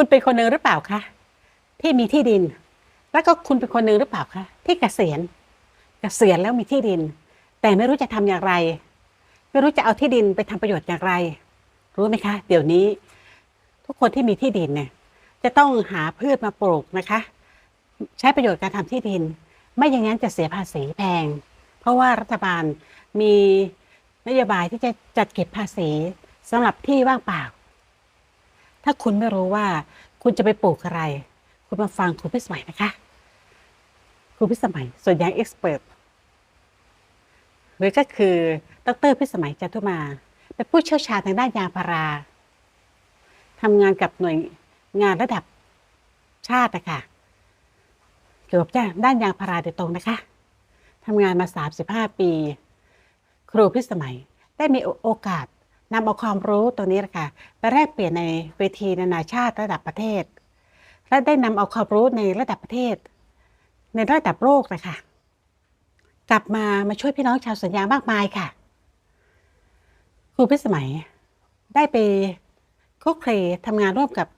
คุณเป็นคนหนึ่งหรือเปล่าคะที่มีที่ดิน แล้วก็คุณเป็นคนหนึ่งหรือเปล่าคะที่เกษียณ เกษียณแล้วมีที่ดิน แต่ไม่รู้จะทำอย่างไร ไม่รู้จะเอาที่ดินไปทำประโยชน์อย่างไร รู้ไหมคะ เดี๋ยวนี้ ทุกคนที่มีที่ดินเนี่ยจะต้องหาพืชมาปลูกนะคะ ใช้ประโยชน์การทำที่ดิน ไม่อย่างนั้นจะเสียภาษีแพง เพราะว่ารัฐบาลมีนโยบายที่จะจัดเก็บภาษีสำหรับที่ว่างเปล่า ถ้าคุณไม่รู้ว่า คุณจะไปปลูกอะไร คุณมาฟังครูพิสมัยนะคะครูพิสมัยส่วนยางเอ็กซ์เพรสหรือก็คือดรพิสมัยจตุมาเป็นผู้เชี่ยวชาญทางด้านยางพาราทำงานกับหน่วยงานระดับชาตินะคะเกี่ยวกับด้านยางพาราโดยตรงนะคะทำงานมา 35 ปี ครูพิสมัยได้มีโอกาส นำเอาความรู้ตัวนี้นะคะไปแลกเปลี่ยนในเวทีนานาชาติระดับประเทศ และได้นำเอาความรู้ในระดับประเทศ ในระดับโลกนะคะกลับมามาช่วยพี่น้องชาวสวนยางมากมายค่ะ ครูพิสมัยได้ไปคุกคลทำงานร่วมกับ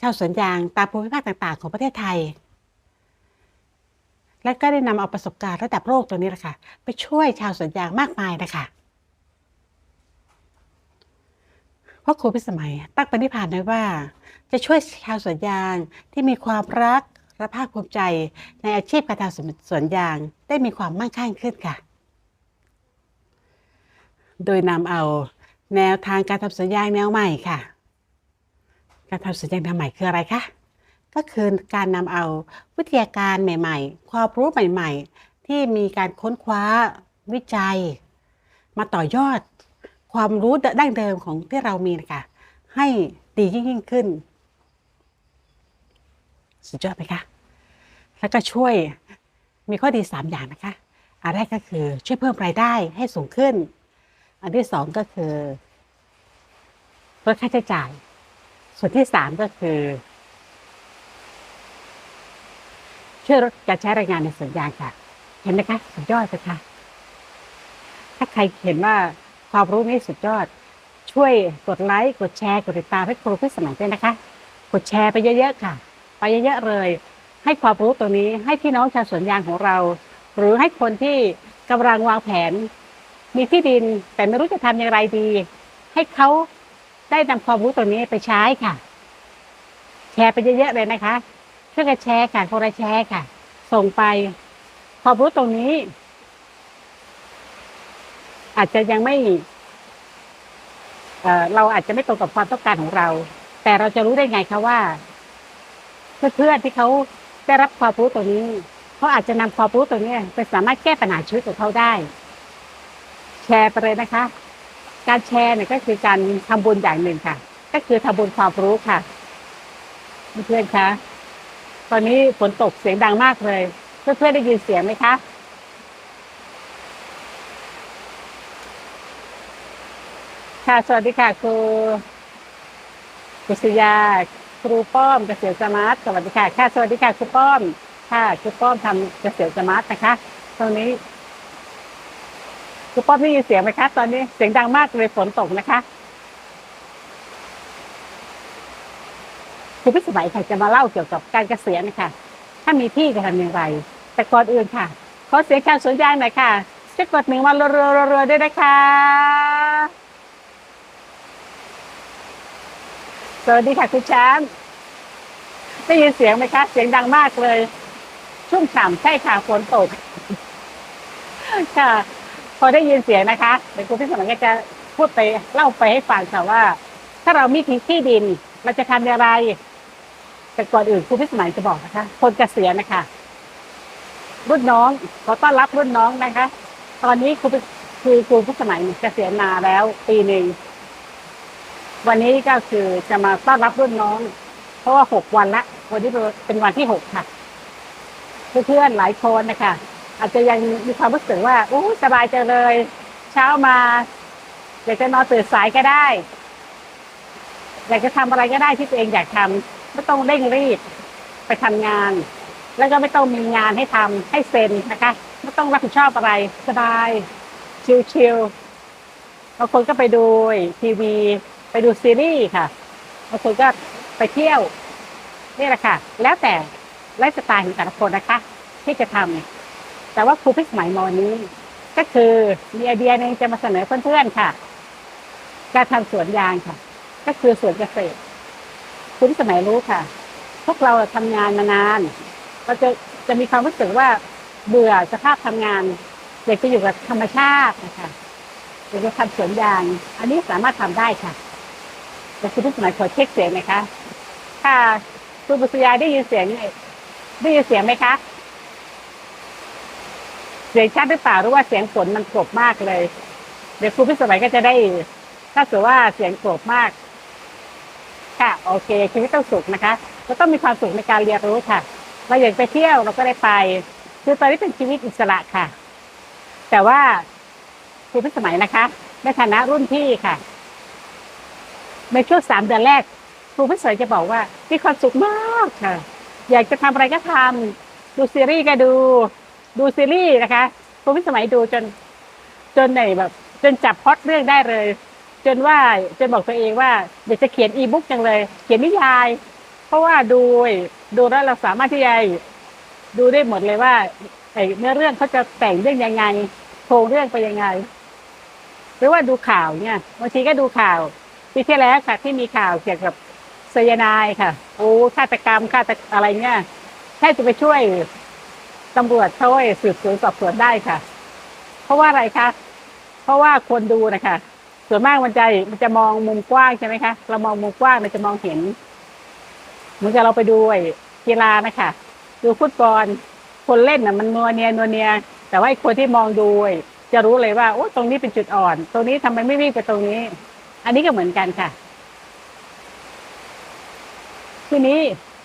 ชาวสวนยางตามภูมิภาคต่าง ๆ ของประเทศไทย และก็ได้นำเอาประสบการณ์ระดับโลกตัวนี้แหละค่ะไปช่วยชาวสวนยางมากมายนะคะ เพ ระครูพิสมัยตั้งปณิธานไว้ว่า จะช่วยชาวสวนยางที่มีความรักและภาคภูมิใจในอาชีพการทำสวนยางได้มีความมั่งคั่งขึ้นค่ะ โดยนำเอาแนวทางการทำสวนยางแนวใหม่ค่ะ การทำสวนยางแนวใหม่คืออะไรคะก็คือการนำเอาวิทยาการใหม่ ๆ ความรู้ใหม่ ๆ ที่มีการค้นคว้าวิจัย มาต่อยอด ความรู้ดั้งเดิมของที่เรามีนะคะให้ดียิ่งยิ่งขึ้น สุดยอดไหมคะแล้วก็ช่วยมีข้อดี 3 อย่างนะคะ อันแรกก็คือช่วยเพิ่มรายได้ให้สูงขึ้น อันที่สองก็คือลดค่าใช้จ่าย ส่วนที่สามก็คือ ช่วยลดการใช้แรงงานในสวนยางค่ะ เห็นไหมคะ สุดยอดเลยค่ะ ถ้าใครเห็นว่า ความรู้นี้สุดยอด ช่วยกดไลค์กดแชร์กดติดตามให้ครูพิสมัยด้วยนะคะ กดแชร์ไปเยอะๆค่ะ ไปเยอะๆเลย ให้ความรู้ตัวนี้ให้พี่น้องชาวสวนยางของเรา หรือให้คนที่กำลังวางแผน มีที่ดินแต่ไม่รู้จะทำอย่างไรดี ให้เขาได้นำความรู้ตัวนี้ไปใช้ค่ะ แชร์ไปเยอะๆเลยนะคะช่วยกันแชร์ค่ะคนละแชร์ค่ะ ส่งไปความรู้ตรงนี้ อาจจะยังไม่เราอาจจะไม่ตรงกับความต้องการของเรา แต่เราจะรู้ได้ไงคะว่าเพื่อนๆที่เขาได้รับความรู้ตัวนี้เขาอาจจะนำความรู้ตัวนี้ไปสามารถแก้ปัญหาชีวิตของเขาได้ แชร์ไปเลยนะคะ การแชร์เนี่ยก็คือการทำบุญอย่างหนึ่งค่ะ ก็คือทำบุญความรู้ค่ะเพื่อนๆคะตอนนี้ฝนตกเสียงดังมากเลย เพื่อนๆได้ยินเสียงไหมคะ ค่ะ สวัสดีค่ะครูกุศยา ครูป้อมเกษตรสมาร์ทสวัสดีค่ะ ค่ะ สวัสดีค่ะครูป้อม ค่ะครูป้อมทำเกษตรสมาร์ทนะคะ ตรงนี้ครูป้อมได้ยินเสียงไหมคะ ตอนนี้เสียงดังมากเลยฝนตกนะคะครูพิสมัยค่ะจะมาเล่าเกี่ยวกับการเกษียณนะคะถ้ามีที่จะทำอย่างไร แต่ก่อนอื่นค่ะ ขอเสียงชาวสวนยางหน่อยค่ะช่วยกดหนึ่งมาเรัวๆๆๆด้วยนะคะ ส วัสดีค่ะคุณแชมป์ได้ยินเสียงไหมคะเสียงดังมากเลย ชุ่มฉ่ำใช่ค่ะฝนตกค่ะ พอได้ยินเสียงนะคะเดี๋ยวคุณพี่สมัยก็จะพูดไปเล่าไปให้ฟังค่ะว่า ถ้าเรามีที่ที่ดินเราจะทำอย่างไร แต่ก่อนอื่นครูพิสมัยจะบอกนะคะ คนเกษียณนะคะรุ่นน้องขอต้อนรับรุ่นน้องนะคะ ตอนนี้ครูคือครูพิสมัยเนี่ยเกษียณมาแล้วปีหนึ่ง วันนี้ก็คือจะมาต้อนรับรุ่นน้อง เพราะว่าหกวันละวันนี้เป็นวันที่หกค่ะ เพื่อนๆหลายคนนะคะอาจจะยังมีความรู้สึกว่าโอ้สบายจังเลย เช้ามาอยากจะนอนตื่นสายก็ได้ อยากจะทำอะไรก็ได้ที่ตัวเองอยากทำไม่ต้องเร่งรีบไปทำงาน แล้วก็ไม่ต้องมีงานให้ทำให้เซ็นนะคะไม่ต้องรับผิดชอบอะไรสบายชิลๆบางคนก็ไปดูทีวี ไปดูซีรีส์ค่ะบางคนก็ไปเที่ยวนี่แหละค่ะ แล้วแต่ไลฟ์สไตล์ของแต่ละคนนะคะ ที่จะทำแต่ว่าครูพิสมัยมอนี้ ก็คือมีไอเดียหนึงจะมาเสนอเพื่อนๆค่ะ การทำสวนยางค่ะ ก็คือสวนเกษตรคุณพิสมัยรู้ค่ะ พวกเราทำงานมานานเราจะจะมีความรู้สึกว่าเบื่อสภาพทำงานอยากจะอยู่กับธรรมชาตินะคะอยากจะทำสวนยาง อันนี้สามารถทำได้ค่ะ แต่คุณพิสมัยขอเช็คเสียงหนะคะค่ะคุณบุษยาได้ยินเสียงไหมได้ยินเสียงไหมคะเสียงชัดหรือเปล่าหรือว่าเสียงฝนมันกลบมากเลย เดี๋ยวครูพิสมัยก็จะได้ ถ้าเกิดว่าเสียงกลบมาก ค่ะโอเคชีวิตต้องสุขนะคะเราต้องมีความสุขในการเรียนรู้ค่ะ เราอยากไปเที่ยวเราก็ได้ไป คือตอนนี้เป็นชีวิตอิสระค่ะ แต่ว่าครูพิสมัยนะคะในฐานะรุ่นพี่ค่ะ ในช่วงสามเดือนแรกครูพิสมัยจะบอกว่ามีความสุขมากค่ะ อยากจะทำอะไรก็ทำดูซีรีส์ก็ดูดูซีรีส์นะคะครูพิสมัยดูจนจนไหนแบบ จนจับพล็อดเรื่องได้เลย จนว่าจนบอกตัวเองว่าเดี๋ยวจะเขียนอีบุ๊กจังเลย เขียนนิยาย เพราะว่าดูดูแล้วเราสามารถที่จะดูได้หมดเลยว่าไอ้เนื้อเรื่องเขาจะแต่งเรื่องยังไงโครงเรื่องไปยังไง หรือว่าดูข่าวเนี่ยบางทีก็ดูข่าว ปีที่แล้วค่ะ ที่มีข่าวเกี่ยวกับไซยาไนายค่ะ โอ้ฆาตกรรมฆาตอะไรเนี่ยแค่จะไปช่วยตำรวจเขาให้สืบสวนสอบสวนได้ค่ะ เพราะว่าอะไรคะเพราะว่าคนดูนะคะส่วนมากมันจะมันจะมองมุมกว้างใช่ไหมคะเรามองมุมกว้างเราจะมองเห็นเหมือนกับเราไปดูกีฬานะคะดูฟุตบอลคนเล่นน่ะ มันนัวเนียนัวเนีย แต่ว่าคนที่มองดูจะรู้เลยว่าโอ้ตรงนี้เป็นจุดอ่อน ตรงนี้ทำไมไม่วิ่งไปตรงนี้ อันนี้ก็เหมือนกันค่ะ ทีนี้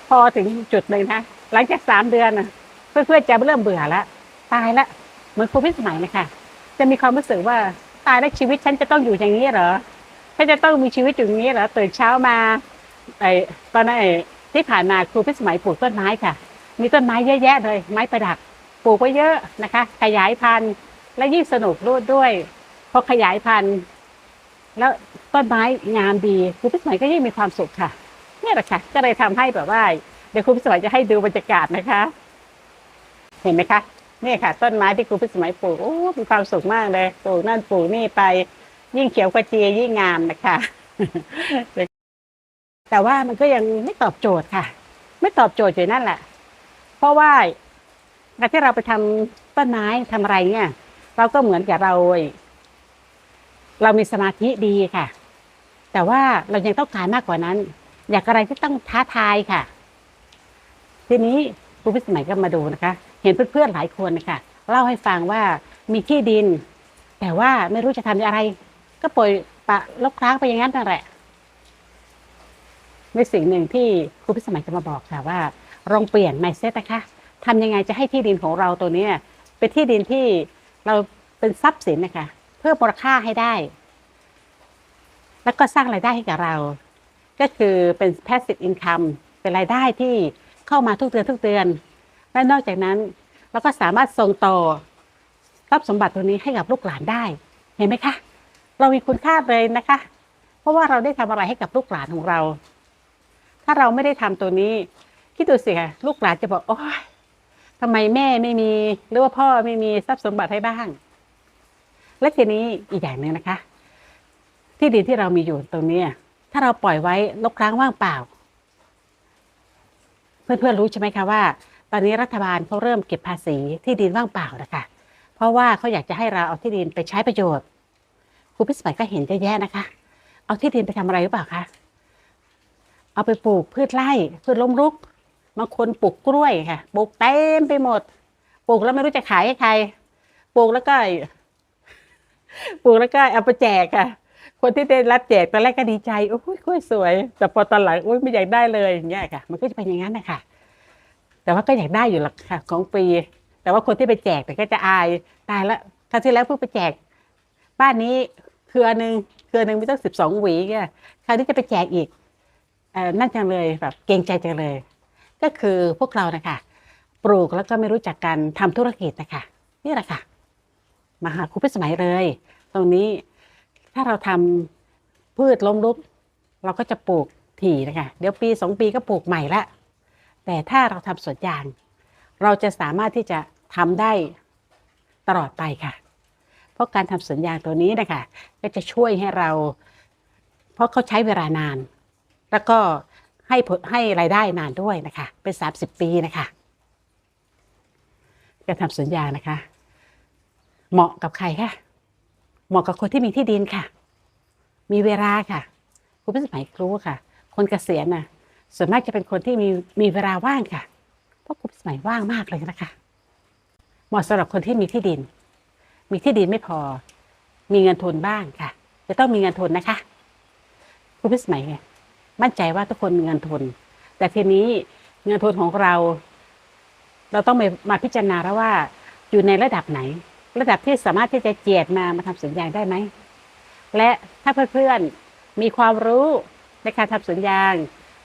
พอถึงจุดหนึ่งนะหลังจากสามเดือนน่ะเพื่อนๆจะเริ่มเบื่อแล้ว ตายละเหมือนครูพิสมัยเลยค่ะจะมีความรู้สึกว่าตายแล้วชีวิตฉันจะต้องอยู่อย่างนี้เหรอฉันจะต้องมีชีวิตอยู่อย่างนี้เหรอตื่นเช้ามาไอ้ตอนนั้นไอ้ที่ผ่านมาครูพิสมัยปลูกต้นไม้ค่ะ มีต้นไม้เยอะแยะเลย ไม้ประดับปลูกไว้เยอะนะคะ ขยายพันธุ์และยิ่งสนุกรูดด้วยพอขยายพันธุ์ แล้วต้นไม้งามดีครูพิสมัยก็ยิ่งมีความสุขค่ะนี่แหละค่ะ ก็เลยทำให้แบบว่า เดี๋ยวครูพิสมัยจะให้ดูบรรยากาศนะคะ เห็นไหมคะนี่ค่ะ ต้นไม้ที่ครูพิสมัยปลูกโอ้มีความสุขมากเลยปลูกนั่นปลูกนี่ไป ยิ่งเขียวกระเจียยิ่งงามนะคะแต่ว่ามันก็ยังไม่ตอบโจทย์ค่ะ ไม่ตอบโจทย์อยู่นั่นแหละ เพราะว่าการที่เราไปทำต้นไม้ทำอะไรเนี่ย เราก็เหมือนกับเรา เรามีสมาธิดีค่ะ แต่ว่าเรายังต้องการมากกว่านั้น อยากอะไรที่ต้องท้าทายค่ะ ทีนี้ครูพิสมัยก็มาดูนะคะ เห็นเพื่อนๆหลายคนนะคะเล่าให้ฟังว่ามีที่ดิน แต่ว่าไม่รู้จะทำอะไร ก็ปล่อยปะลกคล้างไปอย่างนั้นนั่นแหละในสิ่งหนึ่งที่ครูพิสมัยจะมาบอกค่ะว่าลองเปลี่ยน mindset นะคะทำยังไงจะให้ที่ดินของเราตัวเนี้เป็นที่ดินที่เราเป็นทรัพย์สินนะคะ พิ่มมูลค่าให้ได้ แล้วก็สร้างรายได้ให้กับเรา ก็คือเป็น passive income เป็นรายได้ที่เข้ามาทุกเดือนทุกเดือน และนอกจากนั้นเราก็สามารถส่งต่อทรัพย์สมบัติตัวนี้ให้กับลูกหลานได้ เห็นไหมคะ เรามีคุณค่าเลยนะคะ เพราะว่าเราได้ทำอะไรให้กับลูกหลานของเรา ถ้าเราไม่ได้ทำตัวนี้คิดดูสิคะลูกหลานจะบอกโอ๊ยทำไมแม่ไม่มี หรือว่าพ่อไม่มีทรัพย์สมบัติให้บ้าง และทีนี้อีกอย่างหนึ่งนะคะ ที่ดินที่เรามีอยู่ตรงนี้ถ้าเราปล่อยไว้ลกร้างว่างเปล่า เพื่อนๆรู้ใช่ไหมคะว่า ตอนนี้รัฐบาลเขาเริ่มเก็บภาษีที่ดินว่างเปล่านะคะเพราะว่าเขาอยากจะให้เราเอาที่ดินไปใช้ประโยชน์ครูพิสมัยก็เห็นเยอะแยะนะคะ เอาที่ดินไปทำอะไรหรือเปล่าคะเอาไปปลูกพืชไร่พืชล้มรุกบางคนปลูกกล้วยค่ะปลูกเต็มไปหมด ปลูกแล้วไม่รู้จะขายให้ใครปลูกแล้วก็ ปลูกแล้วก็เอาไปแจกค่ะ คนที่ได้รับแจกตอนแรกก็ดีใจโอ้ยกล้วยสวย แต่พอตอนหลังโอ้ยไม่อยากได้เลยอย่างเงี้ยค่ะ มันก็จะเป็นอย่างนั้นนะคะแต่ว่าก็อยากได้อยู่หรอกค่ะ ของฟรีแต่ว่าคนที่ไปแจกแต่ก็จะอายตายแล้วครั้งที่แล้วเพิ่งไปแจก บ้านนี้เครือหนึ่งเครือหนึ่งมีตั้งสิบสองหวีเนี่ยคราวนี้จะไปแจกอีกเออนั่นจังเลยแบบเกรงใจจังเลย ก็คือพวกเรานะคะปลูกแล้วก็ไม่รู้จักกันทำธุรกิจนะคะนี่แหละค่ะ มาหาครูพิสมัยเลย ตรงนี้ถ้าเราทำพืชล้มลุกเราก็จะปลูกถี่นะคะเดี๋ยวปีสองปีก็ปลูกใหม่ละ แต่ถ้าเราทำสวนยาง เราจะสามารถที่จะทำได้ตลอดไปค่ะ เพราะการทำสวนยางตัวนี้นะคะก็จะช่วยให้เรา เพราะเขาใช้เวลานาน แล้วก็ให้ผลให้รายได้นานด้วยนะคะ เป็น 30 ปีนะคะการทำสวนยางนะคะ เหมาะกับใครคะเหมาะกับคนที่มีที่ดินค่ะ มีเวลาค่ะ คุณผู้สมัยรู้ค่ะ คนเกษียณน่ะ ส่วนมากจะเป็นคนที่มีมีเวลาว่างค่ะ เพราะคุณผู้สมัยว่างมากเลยนะคะ เหมาะสำหรับคนที่มีที่ดิน มีที่ดินไม่พอ มีเงินทุนบ้างค่ะ จะต้องมีเงินทุนนะคะคุณผู้สมัยเนี่ยมั่นใจว่าทุกคนมีเงินทุน แต่ทีนี้เงินทุนของเรา เราต้องมามาพิจารณาแล้วว่าอยู่ในระดับไหน ระดับที่สามารถที่จะเจียดมามาทำสวนยางได้ไหม และถ้าเพื่อนๆมีความรู้ในการทำสวนยาง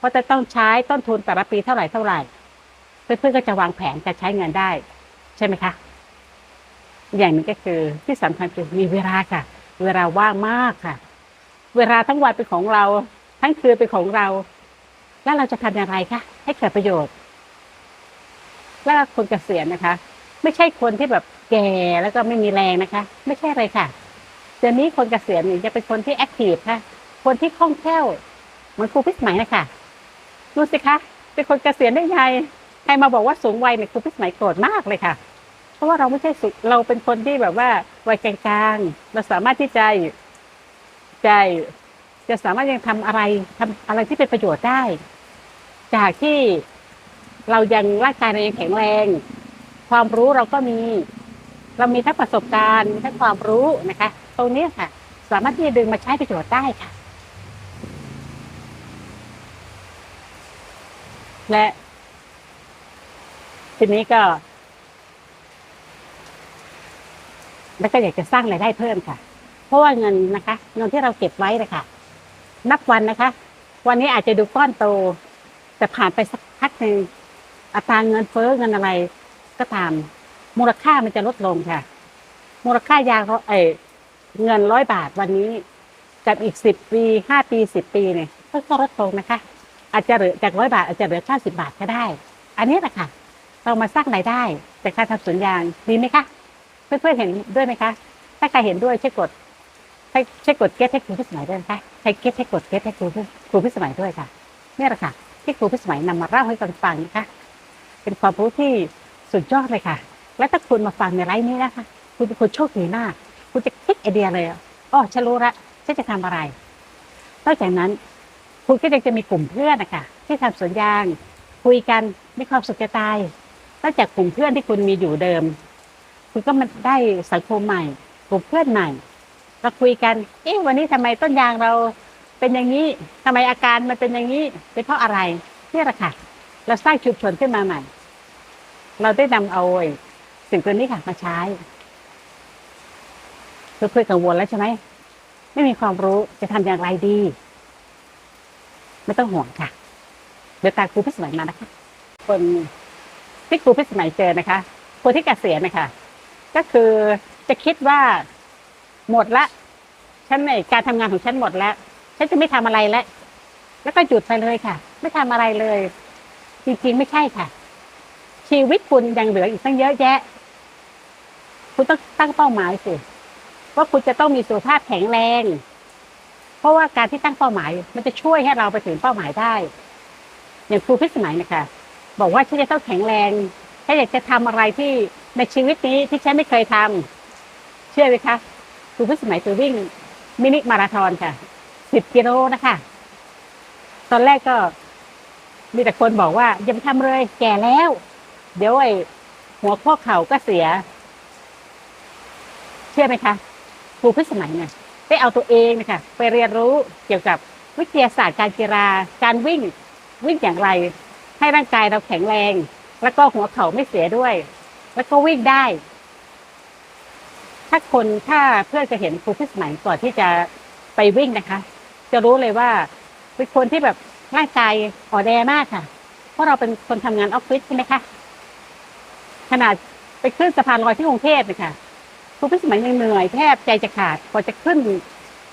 ว่าจะต้องใช้ต้นทุนแต่ละปีเท่าไหร่เท่าไหร่ เพื่อนๆก็จะวางแผนการใช้เงินได้ ใช่ไหมคะ อย่างหนึงก็คือที่สำคัญคือมีเวลาค่ะ เวลาว่างมากค่ะ เวลาทั้งวันเป็นของเรา ทั้งคืนเป็นของเรา แล้วเราจะทำอย่างไรคะให้เกิดประโยชน์ แล้วคนเกษียณนะคะ ไม่ใช่คนที่แบบแก่แล้วก็ไม่มีแรงนะคะ ไม่ใช่เลยค่ะเดี๋ยวนี้คนเกษียณเนี่ยจะเป็นคนที่แอคทีฟค่ะ คนที่คล่องแคล่วเหมือนครูพิสมัยนะคะดูสิคะเป็นคนเกษียณได้ไงใครมาบอกว่าสูงวัยเนี่ยครูพิสมัยโกรธมากเลยค่ะ เพราะว่าเราไม่ใช่สุเราเป็นคนที่แบบว่าวัยกลางๆเราสามารถที่จะใจจะสามารถยังทำอะไรทำอะไรที่เป็นประโยชน์ได้ จากที่เรายังร่างกายเรายังแข็งแรง ความรู้เราก็มี เรามีทั้งประสบการณ์มีทั้งความรู้นะคะ ตรงนี้ค่ะ สามารถที่จะดึงมาใช้ประโยชน์ได้ค่ะ และทีนี้ก็แล้วก็อยากจะสร้างรายได้เพิ่มค่ะ เพราะว่าเงินนะคะเงินที่เราเก็บไว้นะคะนับวันนะคะ วันนี้อาจจะดูก้อนโต แต่ผ่านไปสักพักหนึ่งอัตราเงินเฟ้อเงินอะไร ก็ตาม มูลค่ามันจะลดลงค่ะ มูลค่ายางเอเงินร้อยบาทวันนี้กับอีกสิบปีห้าปีสิบปีเนี่ยก็ลดลงนะคะ อาจจะเหลือจากร้อยบาทอาจจะเหลือเก้าสิบาทก็ได้ อันนี้แหละค่ะ เรามาสร้างรายได้จากการทำสวนยางดีไหมคะเพื่อนๆเห็นด้วยไหมคะ ถ้าใครเห็นด้วยช่วยกดให้ช่วยกดเก็ตให้ครูพิสมัยด้วยนะคะใครเก็ตให้กดเก็ตให้ครูครูพิสมัยด้วยค่ะนี่แหละค่ะที่ครูพิสมัยนำมาเล่าให้กันฟังนะคะเป็นความรู้ที่ สุดยอดเลยค่ะ และถ้าคุณมาฟังในไลฟ์นี้นะคะ คุณเป็นคนโชคดีมาก คุณจะคิดไอเดียเลยอ๋อฉันรู้ละฉันจะทำอะไร นอกจากนั้น คุณก็ยังจะมีกลุ่มเพื่อนนะคะที่ทำสวนยาง คุยกันมีความสุขจะตายนอกจากกลุ่มเพื่อนที่คุณมีอยู่เดิม คุณก็มาได้สังคมใหม่ กลุ่มเพื่อนใหม่เราคุยกัน เอ๊ะวันนี้ทำไมต้นยางเราเป็นอย่างนี้ทำไมอาการมันเป็นอย่างนี้ เป็นเพราะอะไรนี่แหละค่ะ เราสร้างชุมชนขึ้นมาใหม่ เราได้นำเอาไอ้สิ่งตัวนี้ค่ะมาใช้เพื่อนๆกังวลแล้วใช่ไหมไม่มีความรู้จะทำอย่างไรดี ไม่ต้องห่วงค่ะ เดี๋ยวตามครูพิสมัยมานะคะ คนที่ครูพิสมัยเจอนะคะคนที่เกษียณนะคะก็คือจะคิดว่าหมดละฉันในการทำงานของฉันหมดแล้วฉันจะไม่ทำอะไรแล้วแล้วก็หยุดไปเลยค่ะ ไม่ทำอะไรเลย จริงๆไม่ใช่ค่ะ ชีวิตคุณยังเหลืออีกตั้งเยอะแยะ คุณต้องตั้งเป้าหมายสิว่าคุณจะต้องมีสุขภาพแข็งแรง เพราะว่าการที่ตั้งเป้าหมาย มันจะช่วยให้เราไปถึงเป้าหมายได้ อย่างครูพิสมัยนะคะ บอกว่าฉันจะต้องแข็งแรงถ้าอยากจะทำอะไรที่ในชีวิตนี้ที่ฉันไม่เคยทำเชื่อไหมคะครูพิสมัยคือวิ่งมินิมาราธอนค่ะสิบกิโลนะคะ ตอนแรกก็มีแต่คนบอกว่าอย่าไปทำเลย แก่แล้ว เดี๋ยวไอ้หัวข้อเข่าก็เสีย เชื่อไหมคะครูพิสมัยเนี่ยได้เอาตัวเองนะคะไปเรียนรู้เกี่ยวกับวิทยาศาสตร์การกีฬาการวิ่งวิ่งอย่างไร ให้ร่างกายเราแข็งแรง แล้วก็หัวเข่าไม่เสียด้วย แล้วก็วิ่งได้ ถ้าคนถ้าเพื่อนจะเห็นครูพิสมัยก่อนที่จะไปวิ่งนะคะ จะรู้เลยว่าเป็นคนที่แบบร่างกายอ่อนแอมากค่ะ เพราะเราเป็นคนทำงานออฟฟิศใช่ไหมคะ ขนาดไปขึ้นสะพานลอยที่กรุงเทพเลยค่ะครูพิสมัยยังเหนื่อยแทบใจจะขาดกว่าจะขึ้น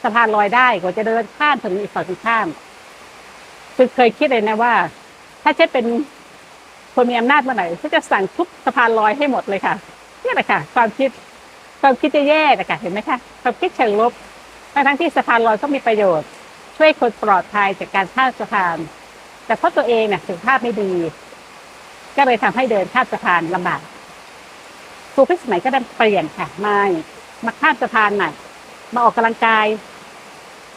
สะพานลอยได้กว่าจะเดินข้ามถนนอีกฝั่งตรงข้าม คือเคยคิดเลยนะว่า ถ้าฉันเป็นคนมีอำนาจเมื่อไหร่ฉันจะสั่งทุบสะพานลอยให้หมดเลยค่ะนี่แหละค่ะ ความคิดความคิดจะแย่นะคะเห็นไหมคะความคิดเชิงลบทั้งที่สะพานลอยก็มีประโยชน์ ช่วยคนปลอดภัยจากการข้ามสะพาน แต่เพราะตัวเองเนี่ยสุขภาพไม่ดี ก็เลยทำให้เดินข้ามสะพานลำบากครูพิสมัยก็ได้เปลี่ยนค่ะมามาข้ามสะพานใหม่มาออกกำลังกาย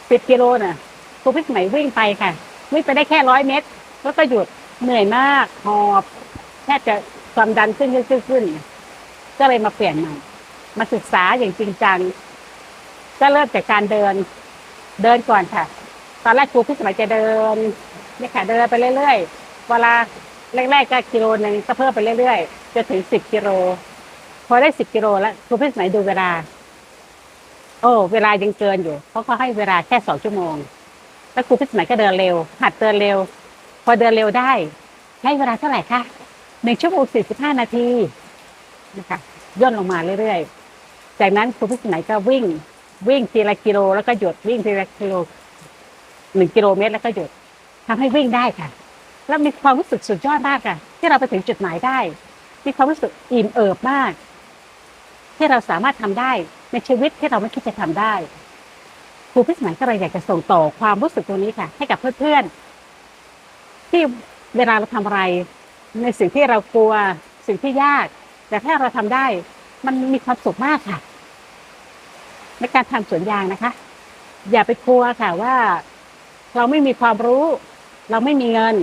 สิบกิโลน่ะครูพิสมัยวิ่งไปค่ะวิ่งไปได้แค่ร้อยเมตร แล้วก็หยุดเหนื่อยมากหอบแทบจะความดันขึ้นขึ้นขึ้นขึ้นก็เลยมาเปลี่ยนใหม่มาศึกษาอย่างจริงจังก็เริ่มจากการเดินเดินก่อนค่ะ ตอนแรกครูพิสมัยจะเดินนี่ค่ะเดินไปเรื่อยๆเวลา แรกๆก็กิโลหนึ่งก็เพิ่มไปเรื่อยๆจะถึงสิบกิโล พอได้สิบกิโลแล้วครูพิสมัยดูเวลา โอ้เวลายังเกินอยู่เพราะเขาให้เวลาแค่สองชั่วโมง แล้วครูพิสมัยก็เดินเร็ว หัดเดินเร็ว พอเดินเร็วได้ใช้เวลาเท่าไหร่คะหนึ่งชั่วโมงสี่สิบห้านาทีนะคะย่นลงมาเรื่อยๆ จากนั้นครูพิสมัยก็วิ่ง วิ่งทีละกิโลแล้วก็หยุดวิ่งทีละกิโลหนึ่งกิโลเมตรแล้วก็หยุดทำให้วิ่งได้ค่ะ แล้วมีความรู้สึกสุดยอดมากค่ะ ที่เราไปถึงจุดหมายได้ มีความรู้สึกอิ่มเอิบมาก ที่เราสามารถทำได้ในชีวิตที่เราไม่คิดจะทำได้ครูพิสมัยก็เลยอยากจะส่งต่อความรู้สึกตรงนี้ค่ะ ให้กับเพื่อนๆที่เวลาเราทำอะไร ในสิ่งที่เรากลัวสิ่งที่ยาก แต่ถ้าเราทำได้ มันมีความสุขมากค่ะ ในการทำสวนยางนะคะ อย่าไปกลัวค่ะว่า เราไม่มีความรู้ เราไม่มีเงิน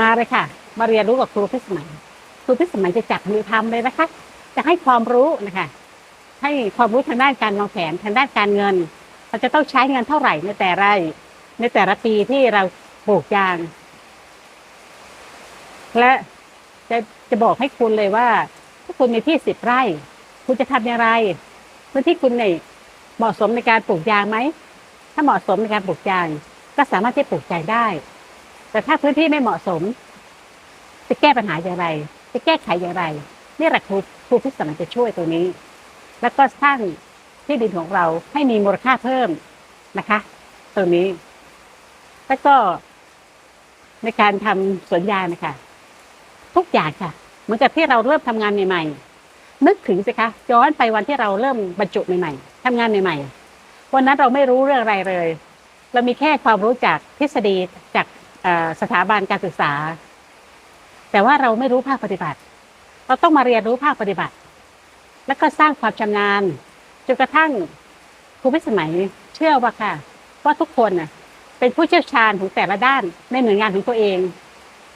มาเลยค่ะ มาเรียนรู้กับครูพิสมัย ครูพิสมัยจะจับมือทำเลยนะคะ จะให้ความรู้นะคะ ให้ความรู้ทางด้านการวางแผนทางด้านการเงิน เราจะต้องใช้เงินเท่าไหร่ในแต่ละในแต่ละปีที่เราปลูกยาง และจะจะบอกให้คุณเลยว่า ถ้าคุณมีที่สิบไร่ คุณจะทำอย่างไรพื้นที่คุณเนี่ยเหมาะสมในการปลูกยางไหมถ้าเหมาะสมในการปลูกยาง ก็สามารถที่ปลูกยางได้ แต่ถ้าพื้นที่ไม่เหมาะสม จะแก้ปัญหาอย่างไร จะแก้ไขอย่างไร นี่แหละครูครูพิสมัยจะช่วยตัวนี้ แล้วก็สร้างที่ดินของเราให้มีมูลค่าเพิ่มนะคะ ตรงนี้ แล้วก็ในการทำสวนยางนะคะทุกอย่างค่ะ เหมือนกับที่เราเริ่มทำงานใหม่ ๆ นึกถึงสิคะย้อนไปวันที่เราเริ่มบรรจุใหม่ๆทำงานใหม่ๆวันนั้นเราไม่รู้เรื่องอะไรเลย เรามีแค่ความรู้จากทฤษฎีจาก สถาบันการศึกษา แต่ว่าเราไม่รู้ภาคปฏิบัติ เราต้องมาเรียนรู้ภาคปฏิบัติ แล้วก็สร้างความชำนาญจนกระทั่งครูพิสมัยเชื่อว่าค่ะว่าทุกคนน่ะเป็นผู้เชี่ยวชาญของแต่ละด้านในหน่วยงานของตัวเอง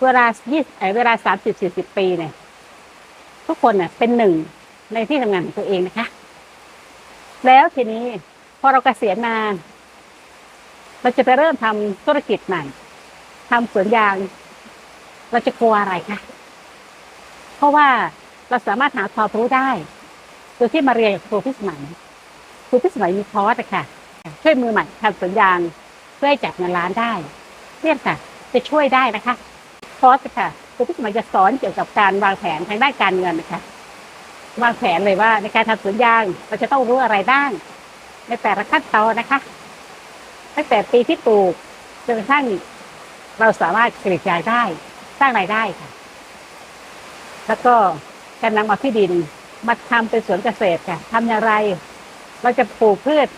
เวลายี่เอ่อเวลาสามสิบสี่สิบปีเนี่ย ทุกคนน่ะเป็นหนึ่งในที่ทำงานของตัวเองนะคะ แล้วทีนี้พอเราเกษียณมา เราจะไปเริ่มทำธุรกิจใหม่ ทำสวนยาง เราจะกลัวอะไรคะเพราะว่าเราสามารถหาความรู้ได้ โดยที่มาเรียนกับครูพิสมัยครูพิสมัยมีคอร์สอะค่ะ ช่วยมือใหม่ทำสวนยางเพื่อให้จับเงินล้านได้เนี่ยค่ะ จะช่วยได้นะคะคอร์สค่ะครูพิสมัยจะสอนเกี่ยวกับการวางแผนทางด้านการเงินนะคะวางแผนเลยว่าในการทำสวนยางเราจะต้องรู้อะไรบ้าง ในแต่ละขั้นตอนนะคะตั้งแต่ปีที่ปลูกจนกระทั่ง เราสามารถกรีดยางได้สร้างรายได้ค่ะ แล้วก็การนำเอาที่ดินมาทำเป็นสวนเกษตรค่ะทำอย่างไร เราจะปลูกพืช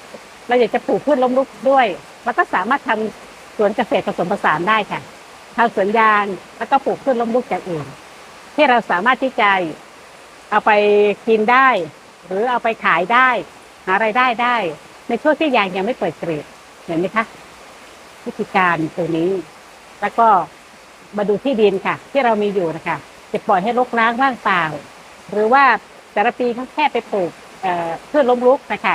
เราอยากจะปลูกพืชล้มลุกด้วยเราก็สามารถทำสวนเกษตรผสมผสานได้ค่ะทำสวนยางแล้วก็ปลูกพืชล้มลุกอย่างอื่นที่เราสามารถที่จะเอาไปกินได้ หรือเอาไปขายได้ หารายได้ได้ ในช่วงที่ยางยังไม่เปิดกรีดเห็นไหมคะวิธีการตัวนี้ แล้วก็มาดูที่ดินค่ะ ที่เรามีอยู่นะคะจะปล่อยให้รกร้างว่างเปล่า หรือว่าแต่ละปีเขาแค่ไปปลูกเอ่อล้มลุกนะคะ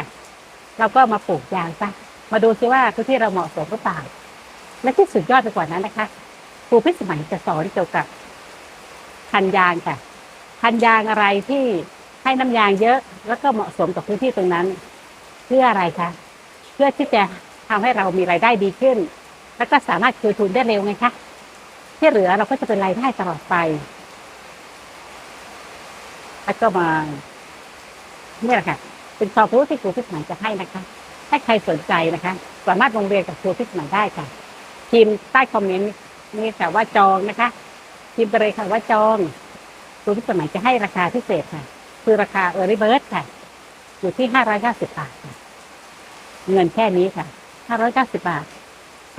เราก็มาปลูกยางซะมาดูซิว่าพื้นที่เราเหมาะสมหรือเปล่า และที่สุดยอดไปกว่านั้นนะคะครูพิสมัยจะสอนเกี่ยวกับพันยางค่ะพันยางอะไรที่ให้น้ำยางเยอะ แล้วก็เหมาะสมกับพื้นที่ตรงนั้น เพื่ออะไรคะเพื่อที่จะทำให้เรามีรายได้ดีขึ้น แล้วก็สามารถคืนทุนได้เร็วไงคะที่เหลือเราก็จะเป็นรายได้ตลอดไปแล้วก็มาเนี่ยแหละค่ะ เป็นความรู้ที่ครูพิสมัยจะให้นะคะถ้าใครสนใจนะคะ สามารถลงเรียนกับครูพิสมัยได้ค่ะพิมพ์ใต้คอมเมนต์นี่ค่ะว่าจองนะคะพิมพ์ไปเลยค่ะว่าจองครูพิสมัยจะให้ราคาพิเศษค่ะ คือราคาเออริเบิร์ค่ะ อยู่ที่ห้าร้อยเก้าสิบบาทค่ะ เงินแค่นี้ค่ะห้าร้อยเก้าสิบบาท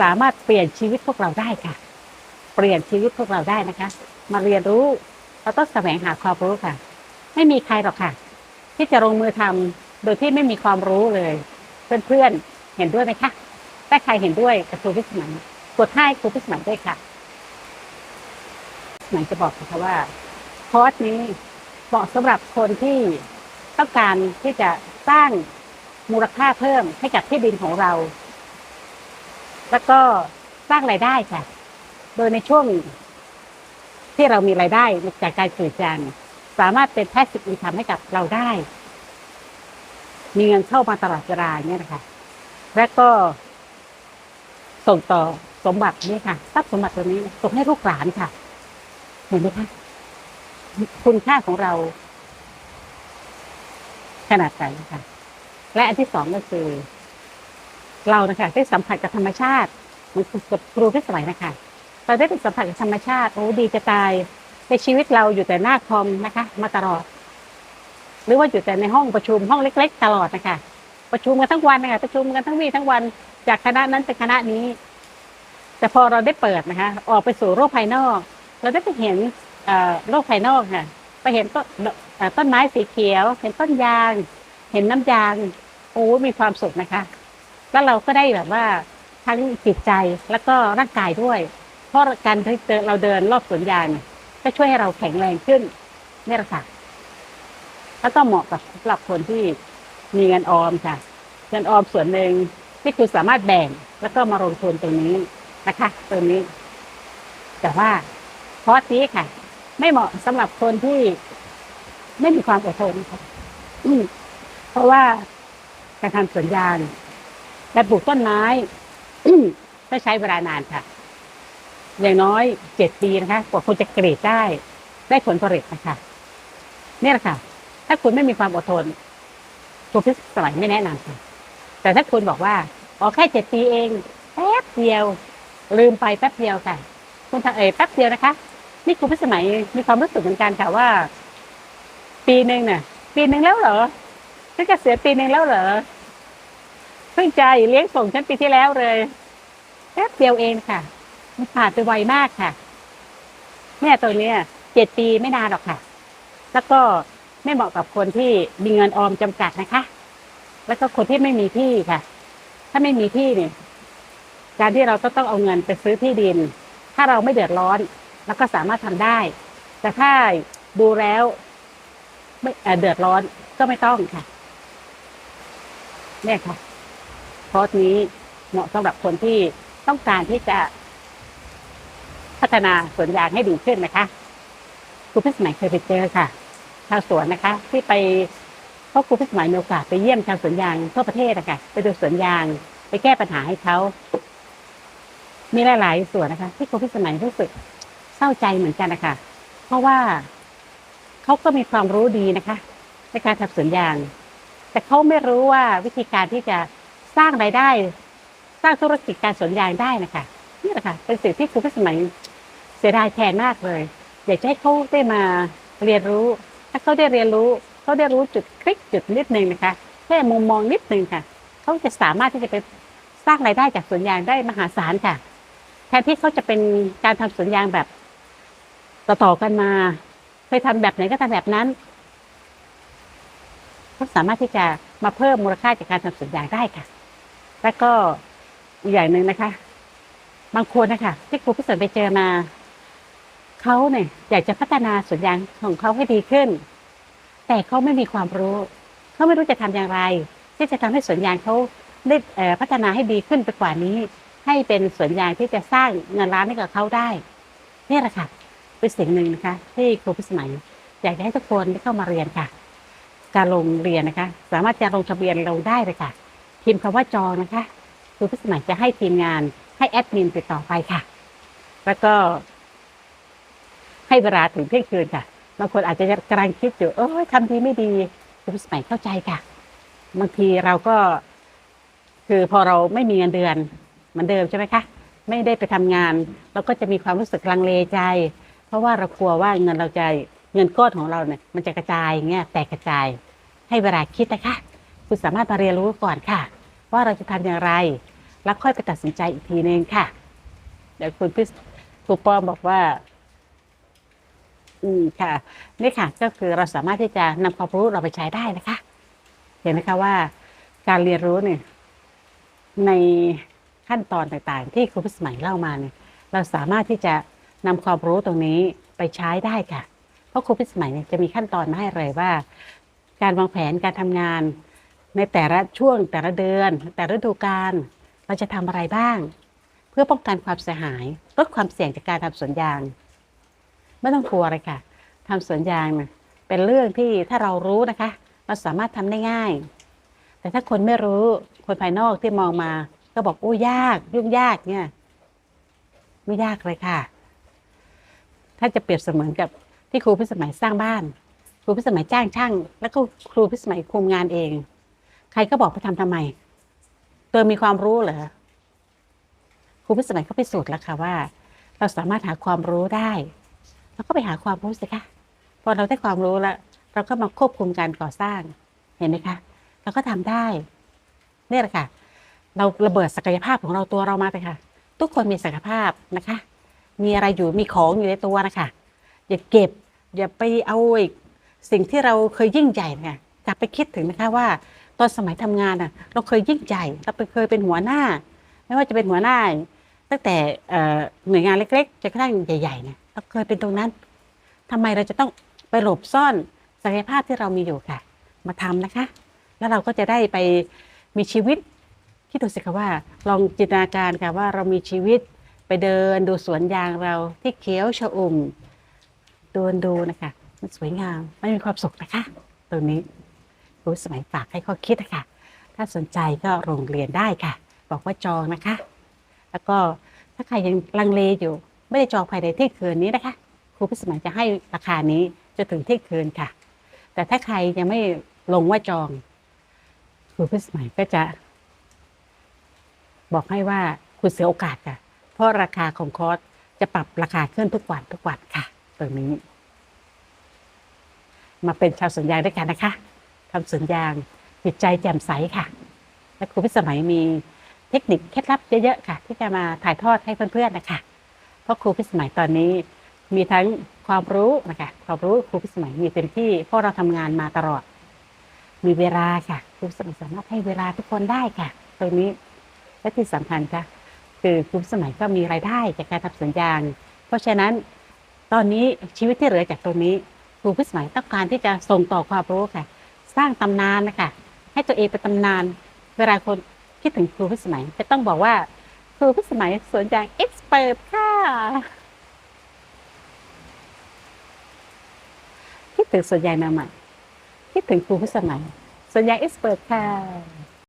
สามารถเปลี่ยนชีวิตพวกเราได้ค่ะ เปลี่ยนชีวิตพวกเราได้นะคะ มาเรียนรู้เราต้องแสวงหาความรู้ค่ะ ไม่มีใครหรอกค่ะ ที่จะลงมือทำโดยที่ไม่มีความรู้เลย เพื่อนๆเห็นด้วยไหมคะถ้าใครเห็นด้วยกับครูพิสมัยกดให้ครูพิสมัยด้วยค่ะหมายจะบอกนะคะว่าคอร์สนี้เหมาะสำหรับคนที่ต้องการที่จะสร้างมูลค่าเพิ่มให้กับที่ดินของเรา แล้วก็สร้างรายได้ค่ะ โดยในช่วงที่เรามีรายได้จากการกรีดยางสามารถเป็นแพสซีฟอินคัมให้กับเราได้ มีเงินเข้ามาตลอดเวลาเนี่ยนะคะ และก็ส่งต่อสมบัตินี่ค่ะทรัพย์สมบัติตัวนี้ส่งให้ลูกหลานค่ะ เห็นไหมคะคุณค่าของเรา ขนาดไหนค่ะ และอันที่สองก็คือ เรานะคะได้สัมผัสกับธรรมชาติเหมันกับครูที่สมัยนะคะเราได้ไปสัมผัสกับธรรมชาติโอ้ดีจะตายในชีวิตเราอยู่แต่หน้าคอมนะคะ มาตลอด หรือว่าอยู่แต่ในห้องประชุมห้องเล็ก ๆ ตลอดนะคะประชุมกันทั้งวันนะคะประชุมกันทั้งวี่ทั้งวัน จากคณะนั้นเป็นคณะนี้ แต่พอเราได้เปิดนะคะ ออกไปสู่โลกภายนอก เราได้ไปเห็นเอ่อโลกภายนอกค่ะไปเห็นต้นเอ่อต้นไม้สีเขียว เห็นต้นยาง เห็นน้ำยางโอ้มีความสุขนะคะ แล้วเราก็ได้แบบว่าทั้งจิตใจแล้วก็ร่างกายด้วย เพราะการที่เราเดินรอบสวนยางเนี่ยก็ช่วยให้เราแข็งแรงขึ้นนี่แหละค่ะแล้วก็เหมาะกับสำหรับคนที่มีเงินออมค่ะ เงินออมส่วนหนึ่งที่คุณสามารถแบ่งแล้วก็มาลงทุนตรงนี้นะคะตรงนี้ แต่ว่าคอร์สนี้ค่ะ ไม่เหมาะสำหรับคนที่ไม่มีความอดทนค่ะเพราะว่าการทำสวนยาง การปลูกต้นไม้ต้องใช้เวลานานค่ะ อย่างน้อยเจ็ดปีนะคะ กว่าคุณจะกรีดได้ ได้ผลผลิตนะคะนี่แหละค่ะ ถ้าคุณไม่มีความอดทนครูพิสมัยไม่แนะนำค่ะ แต่ถ้าคุณบอกว่าอ๋อแค่เจ็ดปีเองแป๊บเดียว ลืมไปแป๊บเดียวค่ะ คุณทำเอยแป๊บเดียวนะคะ นี่ครูพิสมัยมีความรู้สึกเหมือนกันค่ะว่า ปีหนึ่งเนี่ยปีหนึ่งแล้วเหรอฉันจะเสียปีหนึ่งแล้วเหรอ พิ่งใจเลี้ยงส่งฉันปีที่แล้วเลยแป๊บเดียวเองค่ะ มันผ่านไปไวมากค่ะเนี่ตัวเนี้ยเจ็ดปีไม่นานหรอกค่ะ แล้วก็ไม่เหมาะกับคนที่มีเงินออมจำกัดนะคะ แล้วก็คนที่ไม่มีที่ค่ะ ถ้าไม่มีที่เนี่ย การที่เราก็ต้องเอาเงินไปซื้อที่ดิน ถ้าเราไม่เดือดร้อน แล้วก็สามารถทำได้ แต่ถ้าดูแล้ว ไม่เอ่อเดือดร้อนก็ไม่ต้องค่ะ เนี่ยค่ะ คอร์สนี้เหมาะสำหรับคนที่ต้องการที่จะ พัฒนาสวนยางให้ดีขึ้นนะคะครูพิสมัยเคยไปเจอค่ะ ชาวสวนนะคะ ที่ไปเพราะครูพิสมัยมีโอกาสไปเยี่ยมชาวสวนยางทั่วประเทศนะคะไปดูสวนยาง ไปแก้ปัญหาให้เขามีหลายๆส่วนนะคะ ที่ครูพิสมัยรู้สึกเศร้าใจเหมือนกันนะคะเพราะว่าเขาก็มีความรู้ดีนะคะ ในการทำสวนยาง แต่เขาไม่รู้ว่าวิธีการที่จะ สร้างรายได้ สร้างธุรกิจการสวนยางได้นะคะนี่แหละค่ะเป็นสิ่งที่ครูพิสมัยเสียดายแทนมากเลย อยากจะให้เขาได้มาเรียนรู้ ถ้าเขาได้เรียนรู้เขาได้รู้จุดคลิกจุดนิดนึงนะคะแค่มุมมองนิดนึงค่ะเขาจะสามารถที่จะไปสร้างรายได้จากสวนยางได้มหาศาลค่ะ แทนที่เขาจะเป็นการทำสวนยางแบบ ต่อๆกันมาเคยทำแบบไหนก็ทำแบบนั้นเขาสามารถที่จะมาเพิ่มมูลค่าจากการทำสวนยางได้ค่ะ แล้วก็อีกอย่างหนึ่งนะคะ บางคนนะคะที่ครูพิเศษไปเจอมาเขาเนี่ยอยากจะพัฒนาสวนยางของเขาให้ดีขึ้น แต่เขาไม่มีความรู้เขาไม่รู้จะทำอย่างไร ที่จะทำให้สวนยางเขาได้พัฒนาให้ดีขึ้นไปกว่านี้ ให้เป็นสวนยางที่จะสร้างเงินล้านให้กับเขาได้นี่แหละค่ะเป็นสิ่งหนึ่งนะคะ ที่ครูพิสมัยอยากจะให้ทุกคนได้เข้ามาเรียนค่ะ การลงเรียนนะคะ สามารถจะลงทะเบียนลงได้เลยค่ะ พิมพ์คำว่าจองนะคะครูพิสมัยจะให้ทีมงานให้แอดมินติดต่อไปค่ะ แล้วก็ ให้เวลาถึงเที่ยงคืนค่ะบางคนอาจจะกำลังคิดอยู่เออทำดีไม่ดีคุณสมัยเข้าใจค่ะ บางทีเราก็ คือพอเราไม่มีเงินเดือนเหมือนเดิมใช่ไหมคะไม่ได้ไปทำงาน เราก็จะมีความรู้สึกลังเลใจ เพราะว่าเรากลัวว่าเงินเราจะเงินก้อนของเราเนี่ยมันจะกระจายเงี้ยแตกกระจายให้เวลาคิดนะคะ คุณสามารถมาเรียนรู้ก่อนค่ะ ว่าเราจะทำอย่างไร แล้วค่อยไปตัดสินใจอีกทีนึงค่ะ เดี๋ยวคุณพี่ครูป้อมบอกว่า อืมค่ะ นี่ค่ะ ก็คือเราสามารถที่จะนำความรู้เราไปใช้ได้นะคะ เห็นไหมคะว่า การเรียนรู้เนี่ย ในขั้นตอนต่างๆ ที่ครูพิสมัยเล่ามาเนี่ย เราสามารถที่จะนำความรู้ตรงนี้ไปใช้ได้ค่ะ เพราะครูพิสมัยเนี่ยจะมีขั้นตอนมาให้เลยว่า การวางแผนการทำงาน ในแต่ละช่วงแต่ละเดือน แต่ละฤดูกาลเราจะทำอะไรบ้าง เพื่อป้องกันความเสียหายลดความเสี่ยงจากการทำสวนยาง ไม่ต้องกลัวเลยค่ะทำสวนยางเป็นเรื่องที่ถ้าเรารู้นะคะเราสามารถทำได้ง่าย แต่ถ้าคนไม่รู้คนภายนอกที่มองมา ก็บอกโอ้ยาก ยุ่งยากเนี่ยไม่ยากเลยค่ะ ถ้าจะเปรียบเสมือนกับที่ครูพิสมัยสร้างบ้าน ครูพิสมัยจ้างช่าง แล้วก็ครูพิสมัยคุมงานเอง รก็บอกไปทำทำไม ตัวมีความรู้เหรอครูพิสมัยก็พิสูจน์แล้วค่ะว่า เราสามารถหาความรู้ได้เราก็ไปหาความรู้สิคะพอเราได้ความรู้แล้ว เราก็มาควบคุมการก่อสร้างเห็นไหมคะ เราก็ทำได้นี่แหละค่ะ เราระเบิดศักยภาพของเราตัวเรามาเลยค่ะ ทุกคนมีศักยภาพนะคะ มีอะไรอยู่มีของอยู่ในตัวนะคะอย่าเก็บ อย่าไปเอาอีกสิ่งที่เราเคยยิ่งใหญ่เนี่ยกลับไปคิดถึงนะคะว่า ตอนสมัยทำงานน่ะ เราเคยยิ่งใหญ่เราเคยเป็นหัวหน้า ไม่ว่าจะเป็นหัวหน้า ตั้งแต่หน่วยงานเล็กๆจนกระทั่งใหญ่ๆเนี่ยเราเคยเป็นตรงนั้นทำไมเราจะต้องไปหลบซ่อนศักยภาพที่เรามีอยู่ค่ะ มาทำนะคะ แล้วเราก็จะได้ไปมีชีวิตคิดดูสิคะว่าลองจินตนาการค่ะว่าเรามีชีวิตไปเดินดูสวนยางเราที่เขียวชอุ่มเดินดูนะคะ มันสวยงามมันมีความสุขนะคะ ตรงนี้ รูสมัยฝากให้ข้อคิดนะคะถ้าสนใจก็โรงเรียนได้ค่ะ บอกว่าจองนะคะ แล้วก็ถ้าใครยังลังเลอยู่ ไม่ได้จองภายในเที่ยงคืนนี้นะคะครูพิสมัยจะให้ราคานี้จะถึงเที่ยงคืนค่ะ แต่ถ้าใครยังไม่ลงว่าจองครูพิสมัยก็จะ บอกให้ว่าคุณเสียโอกาสค่ะ เพราะราคาของคอร์สจะปรับราคาขึ้นทุกวันทุกวันค่ะตรงนี้ มาเป็นชาวสวนยางด้วยกันนะคะ ทำสวนยางจิตใจแจ่มใสค่ะ และครูพิสมัยมีเทคนิคเคล็ดลับเยอะๆค่ะ ที่จะมาถ่ายทอดให้เพื่อนๆนะคะเพราะครูพิสมัยตอนนี้มีทั้งความรู้นะคะความรู้ครูพิสมัยมีเต็มที่เพราะเราทำงานมาตลอด มีเวลาค่ะครูพิสมัยสามารถให้เวลาทุกคนได้ค่ะตรงนี้และที่สำคัญค่ะคือครูพิสมัยก็มีรายได้จากการทำสวนยางเพราะฉะนั้นตอนนี้ชีวิตที่เหลือจากตรงนี้ครูพิสมัยต้องการที่จะส่งต่อความรู้ค่ะ สร้างตำนานนะคะให้ตัวเองเป็นตำนาน เวลาคนคิดถึงครูพิสมัยจะต้องบอกว่าครูพิสมัยสวนยางเอ็กซ์เปิดค่ะคิดถึงสวนยางนาใหม่คิดถึงครูพิสมัยสวนยางเอ็กซ์เปิดค่ะ